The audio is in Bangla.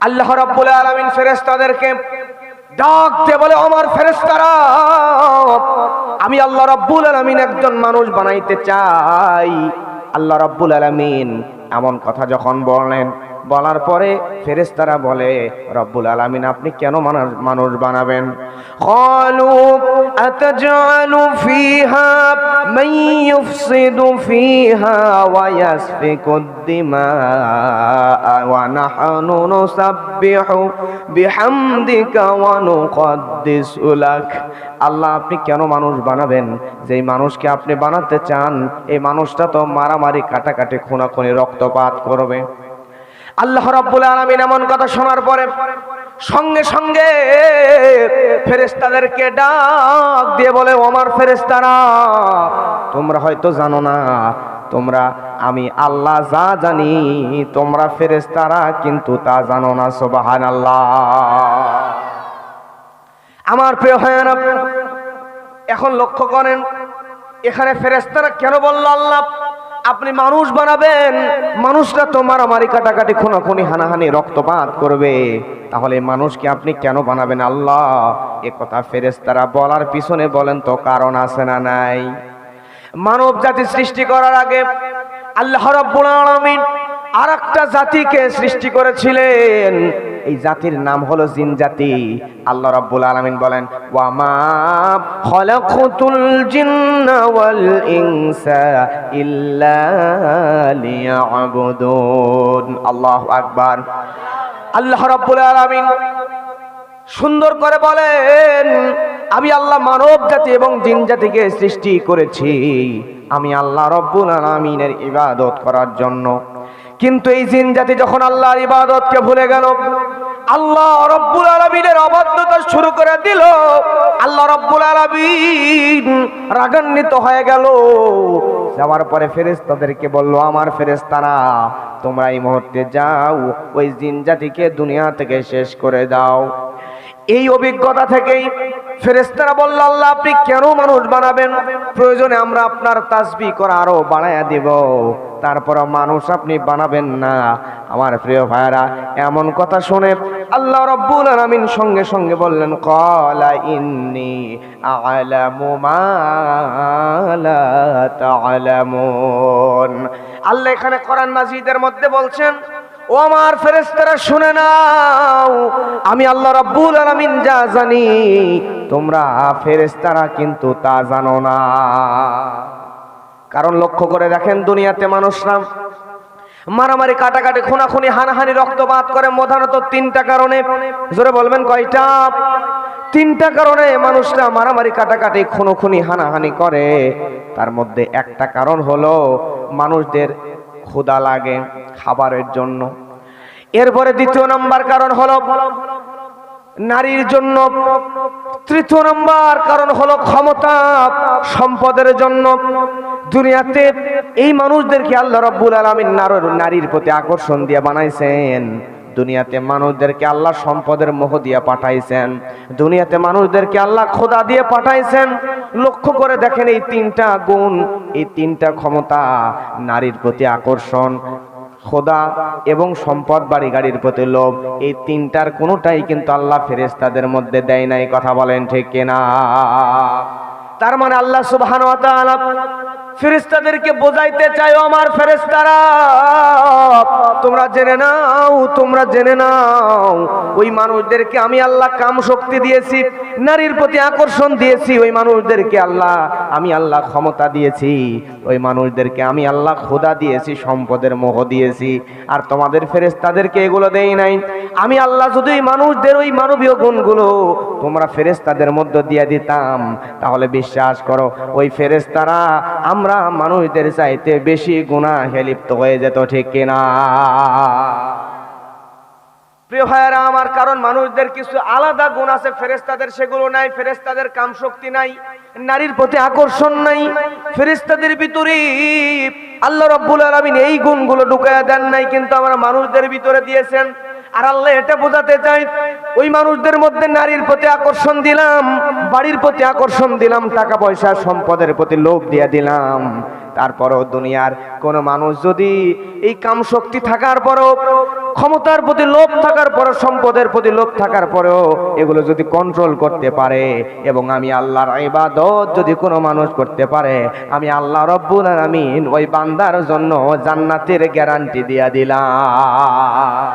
আল্লাহ রাব্বুল আলামিন ফেরেশতাদেরকে ডাক দিয়ে বলে আমার ফেরেশতারা, আমি আল্লাহ রাব্বুল আলামিন একজন মানুষ বানাইতে চাই। আল্লাহ রাব্বুল আলামিন এমন কথা যখন বললেন বলার পরে ফেরেস্তারা বলে রব্বুল আলমিন আপনি কেন মানুষ বানাবেন? আল্লাহ আপনি কেন মানুষ বানাবেন? যেই মানুষকে আপনি বানাতে চান এই মানুষটা তো মারামারি কাটাকাটি খুনাখুনি রক্তপাত করবে। আল্লাহ রাব্বুল আলামিন এমন কথা শোনার পরে সঙ্গে সঙ্গে ফেরেশতাদেরকে ডাক দিয়ে বলে ওমার ফেরেশতারা, তোমরা হয়তো জানো না, তোমরা, আমি আল্লাহ যা জানি, তোমরা ফেরেশতারা কিন্তু তা জানো না, সুবহানাল্লাহ। আমার প্রিয় ভাইয়ারা, এখন লক্ষ্য করেন, এখানে ফেরেশতারা কেন বলল আল্লাহ? আপনি মানুষ বানাবেন, মানুষরা তো মারামারি কাটাকাটি, খুনাখুনি, হানাহানি, রক্তপাত করবে। তাহলে মানুষকে আপনি কেন বানাবেন আল্লাহ? এ কথা ফেরেস তারা বলার পিছনে বলেন তো কারণ আছে না নাই? মানব জাতি সৃষ্টি করার আগে আল্লাহ রাব্বুল আলামিন আর একটা জাতিকে সৃষ্টি করেছিলেন। এই জাতির নাম হলো জিন জাতি। আল্লাহ রাব্বুল আলামিন বলেন ওয়া মা খলাকতুল জিন্না ওয়াল ইনসা ইল্লা লিয়াবুদুন। আল্লাহু আকবার। আল্লাহ রাব্বুল আলামিন সুন্দর করে বলেন, আমি আল্লাহ মানব জাতি এবং জিন জাতিকে সৃষ্টি করেছি। আমি আল্লাহ রব্বুল আলামিনের ইবাদত করার জন্য কিন্তু এই জিন জাতি যখন আল্লাহর ইবাদতকে ভুলে গেল, আল্লাহ রব্বুল আলমিনের অবাধ্যতা শুরু করে দিল। আল্লাহ রব্বুল আলমিন রাগান্বিত হয়ে গেল। যাওয়ার পরে ফেরেশতাদেরকে বলল, আমার ফেরেশতারা, তোমরা এই মুহূর্তে যাও, ওই জিন জাতিকে দুনিয়া থেকে শেষ করে দাও। এই অভিজ্ঞতা থেকেই ফেরেস্তারা বলল, আল্লাহ, আপনি কেন মানুষ বানাবেন? প্রয়োজনে আমরা আপনার তাসবি করা আরও বাড়াইয়া দিব। তারপর মানুষ আপনি বানাবেন না। আমার প্রিয় ভাইরা এমন কথা শুনে আল্লাহ রব্বুল আলামিন সঙ্গে সঙ্গে বললেন কলা ইন্নি আলামু মা লা তা'লামুন। আল্লাহ এখানে কোরআন মাজিদের মধ্যে বলছেন, ও আমার ফেরেশতারা, শুনে নাও, আমি আল্লাহ রাব্বুল আলামিন যা জানি, তোমরা ফেরেশতারা কিন্তু তা জানো না। কারণ লক্ষ্য করে দেখেন দুনিয়াতে মানুষরা মারামারি, কাটাকাটি, খুনাখুনি, হানাহানি, রক্তপাত করে প্রধানত তিনটা কারণে, জোরে বলবেন কয়টা? তিনটা কারণে মানুষরা মারামারি, কাটাকাটি, খুনোখুনি, হানাহানি করে। তার মধ্যে একটা কারণ হলো মানুষদের ক্ষুদা লাগে খাবারের জন্য। এরপরে দ্বিতীয় নম্বর কারণ হলো নারীর জন্য। তৃতীয় নম্বর কারণ হলো ক্ষমতা সম্পদের জন্য। দুনিয়াতে এই মানুষদেরকে আল্লাহ রব্বুল আলমিন নারীর প্রতি আকর্ষণ দিয়ে বানাইছেন। দুনিয়াতে মানুষদেরকে আল্লাহ সম্পদের মোহ দিয়ে পাঠাইছেন। দুনিয়াতে মানুষদেরকে আল্লাহ খোদা দিয়ে পাঠাইছেন। লক্ষ্য করে দেখেন এই তিনটা গুণ, এই তিনটা ক্ষমতা নারীর প্রতি আকর্ষণ, খোদা এবং সম্পদ বাড়ি গাড়ির প্রতি লোভ। এই তিনটার কোনোটাই কিন্তু আল্লাহ ফেরেস্তাদের মধ্যে দেয় নাই, কথা বলেন ঠিক কিনা? তার মানে আল্লাহ সুবহান ফেরেস্তাদেরকে বোঝাইতে চাইও আমার ফেরেস্তারা তোমরা জেনে নাও, তোমরা জেনে নাও। ওই মানুষদেরকে আমি আল্লাহ কাম শক্তি দিয়েছি, নারীর প্রতি আকর্ষণ দিয়েছি, ওই মানুষদেরকে আল্লাহ, আমি আল্লাহ ক্ষমতা দিয়েছি। ওই মানুষদেরকে আমি আল্লাহ খোদা দিয়েছি, সম্পদের মোহ দিয়েছি। আর তোমাদের ফেরেস্তাদেরকে এগুলো দেই নাই। আমি আল্লাহ যদি ওই মানুষদের, ওই মানবীয় গুণগুলো তোমরা ফেরেস্তাদের মধ্যে দিয়ে দিতাম, তাহলে বিশ্বাস করো, ওই ফেরেস্তারা আমরা মানুষদের চাইতে বেশি গুণা লিপ্ত হয়ে যেত, ঠিক কিনা? প্রিয় ভাইয়েরা, আমার কারণ মানুষদের কিছু আলাদা গুণ আছে ফেরেস্তাদের সেগুলো নাই ফেরেস্তাদের কাম শক্তি নাই, নারীর প্রতি আকর্ষণ নাই ফেরেস্তাদের ভিতরে আল্লাহ রব্বুল আলমিন এই গুণগুলো ঢুকাইয়া দেন নাই, কিন্তু আমরা মানুষদের ভিতরে দিয়েছেন আর আল্লাহ এটা বোঝাতে চাই, ওই মানুষদের মধ্যে নারীর প্রতি আকর্ষণ দিলাম, বাড়ির প্রতি আকর্ষণ দিলাম টাকা পয়সা সম্পদের প্রতি লোভ দিয়ে দিলাম। তারপরও দুনিয়ার কোন মানুষ যদি এই কাম শক্তি থাকার পরও, ক্ষমতার প্রতি লোভ থাকার পরে সম্পদের প্রতি লোভ থাকার পরেও এগুলো যদি কন্ট্রোল করতে পারে এবং আমি আল্লাহর ইবাদত যদি কোনো মানুষ করতে পারে, আমি আল্লাহ রব্বুল আলামিন ওই বান্দার জন্য জান্নাতের গ্যারান্টি দিয়া দিলাম।